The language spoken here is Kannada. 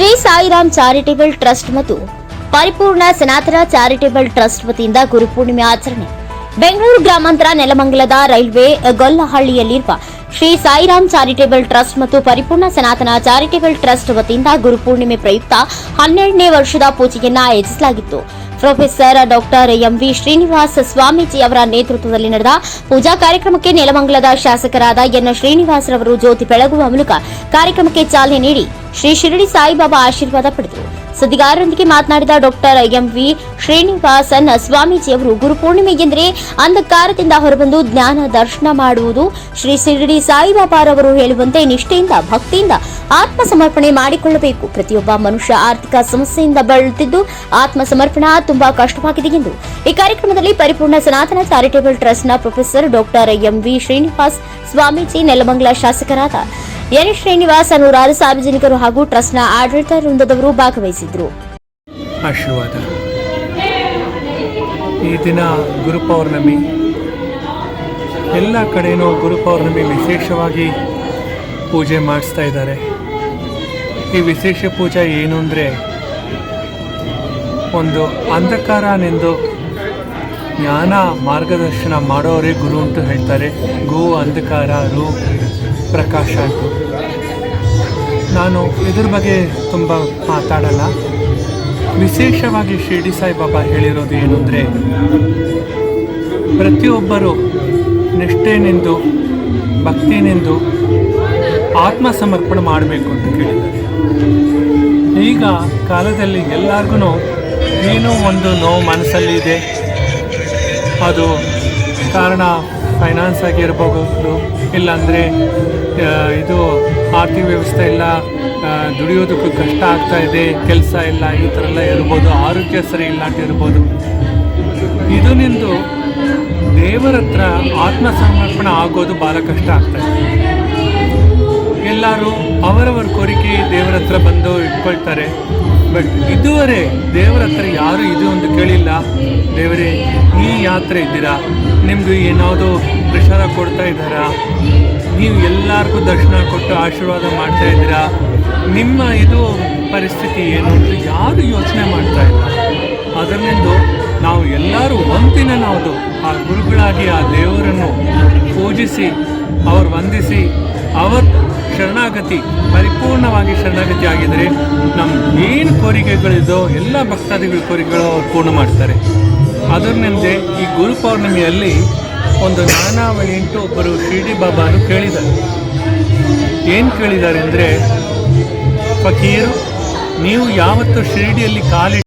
ಶ್ರೀ ಸಾಯಿರಾಮ್ ಚಾರಿಟೇಬಲ್ ಟ್ರಸ್ಟ್ ಮತ್ತು ಪರಿಪೂರ್ಣ ಸನಾತನ ಚಾರಿಟೇಬಲ್ ಟ್ರಸ್ಟ್ ವತಿಯಿಂದ ಗುರುಪೂರ್ಣಿಮೆ ಆಚರಣೆ. ಬೆಂಗಳೂರು ಗ್ರಾಮಾಂತರ ನೆಲಮಂಗಲದ ರೈಲ್ವೆ ಗೊಲ್ಲಹಳ್ಳಿಯಲ್ಲಿರುವ ಶ್ರೀ ಸಾಯಿರಾಮ್ ಚಾರಿಟೇಬಲ್ ಟ್ರಸ್ಟ್ ಮತ್ತು ಪರಿಪೂರ್ಣ ಸನಾತನ ಚಾರಿಟೇಬಲ್ ಟ್ರಸ್ಟ್ ವತಿಯಿಂದ ಗುರುಪೂರ್ಣಿಮೆ ಪ್ರಯುಕ್ತ ಹನ್ನೆರಡನೇ ವರ್ಷದ ಪೂಜೆಯನ್ನ ಆಯೋಜಿಸಲಾಗಿತ್ತು. Professor doctor MV Srinivasa Swamiji ಅವರ ನೇತೃತ್ವದಲ್ಲಿ ನಡೆದ ಪೂಜಾ ಕಾರ್ಯಕ್ರಮಕ್ಕೆ ನೆಲಮಂಗಲದ ಶಾಸಕರಾದ ಎನ್ ಶ್ರೀನಿವಾಸರವರು ಜ್ಯೋತಿ ಬೆಳಗುವ ಮೂಲಕ ಕಾರ್ಯಕ್ರಮಕ್ಕೆ ಚಾಲನೆ ನೀಡಿ ಶ್ರೀ ಶಿರಡಿ ಸಾಯಿಬಾಬಾ ಆಶೀರ್ವಾದ ಪಡೆದರು. ಸುದ್ದಿಗಾರರೊಂದಿಗೆ ಮಾತನಾಡಿದ ಡಾಕ್ಟರ್ ಎಂವಿ ಶ್ರೀನಿವಾಸನ್, ಸ್ವಾಮೀಜಿ ಅವರು ಗುರುಪೂರ್ಣಿಮೆ ಎಂದರೆ ಅಂಧಕಾರದಿಂದ ಹೊರಬಂದು ಜ್ಞಾನ ದರ್ಶನ ಮಾಡುವುದು ಶ್ರೀ ಶಿರಡಿ ಸಾಯಿಬಾಬಾರವರು ಹೇಳುವಂತೆ ನಿಷ್ಠೆಯಿಂದ, ಭಕ್ತಿಯಿಂದ ಆತ್ಮಸಮರ್ಪಣೆ ಮಾಡಿಕೊಳ್ಳಬೇಕು. ಪ್ರತಿಯೊಬ್ಬ ಮನುಷ್ಯ ಆರ್ಥಿಕ ಸಮಸ್ಯೆಯಿಂದ ಬಳಲುತ್ತಿದ್ದು ಆತ್ಮಸಮರ್ಪಣಾ ತುಂಬಾ ಕಷ್ಟವಾಗಿದೆ ಎಂದು. ಈ ಕಾರ್ಯಕ್ರಮದಲ್ಲಿ ಪರಿಪೂರ್ಣ ಸನಾತನ ಚಾರಿಟೇಬಲ್ ಟ್ರಸ್ಟ್ನ professor doctor MV Srinivas, Swamiji Nelamangala ಶಾಸಕರಾದ ಎನ್ ಶ್ರೀನಿವಾಸ್ ನೂರಾರು ಸಾರ್ವಜನಿಕರು ಹಾಗೂ ಟ್ರಸ್ಟ್ನ ಆಡಳಿತ ವೃಂದದವರು ಭಾಗವಹಿಸಿದ್ರು. ಆಶೀರ್ವಾದ. ಈ ದಿನ ಗುರುಪೌರ್ಣಮಿ ಎಲ್ಲ ಕಡೆನೂ ಗುರುಪೌರ್ಣಮಿ ವಿಶೇಷವಾಗಿ ಪೂಜೆ ಮಾಡಿಸ್ತಾ ಇದ್ದಾರೆ. ಈ ವಿಶೇಷ ಪೂಜೆ ಏನು ಅಂದರೆ ಒಂದು ಅಂಧಕಾರನೆಂದು ಜ್ಞಾನ ಮಾರ್ಗದರ್ಶನ ಮಾಡೋರೇ ಗುರು ಅಂತ ಹೇಳ್ತಾರೆ. ಗೋ ಅಂಧಕಾರ ರು ಪ್ರಕಾಶ ಅಂತ ನಾನು ಇದ್ರ ಬಗ್ಗೆ ತುಂಬ ಮಾತಾಡಲ್ಲ. ವಿಶೇಷವಾಗಿ ಶಿರ್ಡಿ ಸಾಯಿಬಾಬಾ ಹೇಳಿರೋದು ಏನು ಅಂದರೆ, ಪ್ರತಿಯೊಬ್ಬರು ನಿಷ್ಠೆನೆಂದು, ಭಕ್ತಿನೆಂದು ಆತ್ಮ ಸಮರ್ಪಣೆ ಮಾಡಬೇಕು ಅಂತ ಕೇಳಿದ್ದಾರೆ. ಈಗ ಕಾಲದಲ್ಲಿ ಎಲ್ಲರಿಗೂ ಏನೋ ಒಂದು ನೋವು ಮನಸ್ಸಲ್ಲಿ ಇದೆ ಅದು ಕಾರಣ ಫೈನಾನ್ಸ್ ಆಗಿರ್ಬೋದು ಇಲ್ಲಾಂದರೆ ಇದು ಆರ್ಥಿಕ ವ್ಯವಸ್ಥೆ ಇಲ್ಲ ದುಡಿಯೋದಕ್ಕೂ ಕಷ್ಟ ಆಗ್ತಾ ಇದೆ, ಕೆಲಸ ಇಲ್ಲ, ಈ ಥರ ಎಲ್ಲ ಇರ್ಬೋದು, ಆರೋಗ್ಯ ಸರಿ ಇಲ್ಲ ಅಂತ ಇರ್ಬೋದು. ಇದು ನಿಂದು ದೇವರ ಹತ್ರ ಆತ್ಮ ಸಮರ್ಪಣೆ ಆಗೋದು ಭಾಳ ಕಷ್ಟ ಆಗ್ತಾ ಇದೆ. ಅವರವರ ಕೋರಿಕೆ ದೇವರ ಹತ್ರ ಬಂದು ಇಟ್ಕೊಳ್ತಾರೆ. ಬಟ್ ಇದುವರೆ ದೇವರ ಹತ್ರ ಯಾರು ಇದು ಒಂದು ಕೇಳಿಲ್ಲ. ದೇವರೇ, ಈ ಯಾತ್ರೆ ಇದ್ದೀರಾ? ನಿಮ್ಗೆ ಏನಾವುದು ಪ್ರಶಾರ ಕೊಡ್ತಾ ಇದ್ದಾರಾ? ನೀವು ಎಲ್ಲರಿಗೂ ದರ್ಶನ ಕೊಟ್ಟು ಆಶೀರ್ವಾದ ಮಾಡ್ತಾ ಇದ್ದೀರಾ? ನಿಮ್ಮ ಇದು ಪರಿಸ್ಥಿತಿ ಏನು ಅಂತ ಯಾರು ಯೋಚನೆ ಮಾಡ್ತಾ ಇಲ್ಲ. ಅದರಿಂದ ನಾವು ಎಲ್ಲರೂ ಒಂದಿನ ನಾವು ಆ ಗುರುಗಳಾಗಿ ಆ ದೇವರನ್ನು ಪೂಜಿಸಿ, ಅವ್ರು ವಂದಿಸಿ ಅವರ ಶರಣಾಗತಿ, ಪರಿಪೂರ್ಣವಾಗಿ ಶರಣಾಗತಿ ಆಗಿದರೆ ನಮ್ಮ ಏನು ಕೋರಿಕೆಗಳಿದೋ ಎಲ್ಲ ಭಕ್ತಾದಿಗಳ ಕೋರಿಕೆಗಳು ಅವ್ರು ಪೂರ್ಣ ಮಾಡ್ತಾರೆ. ಅದರಿಂದೆ ಈ ಗುರು ಪೌರ್ಣಿಮೆಯಲ್ಲಿ ಒಂದು ನಾನಾ ಎಂಟು ಒಬ್ಬರು ಶಿರ್ಡಿ ಬಾಬಾನು ಕೇಳಿದ್ದಾರೆ. ಏನು ಕೇಳಿದ್ದಾರೆ ಅಂದರೆ, ಫಕೀರು, ನೀವು ಯಾವತ್ತು ಶಿರ್ಡಿಯಲ್ಲಿ ಕಾಲಿ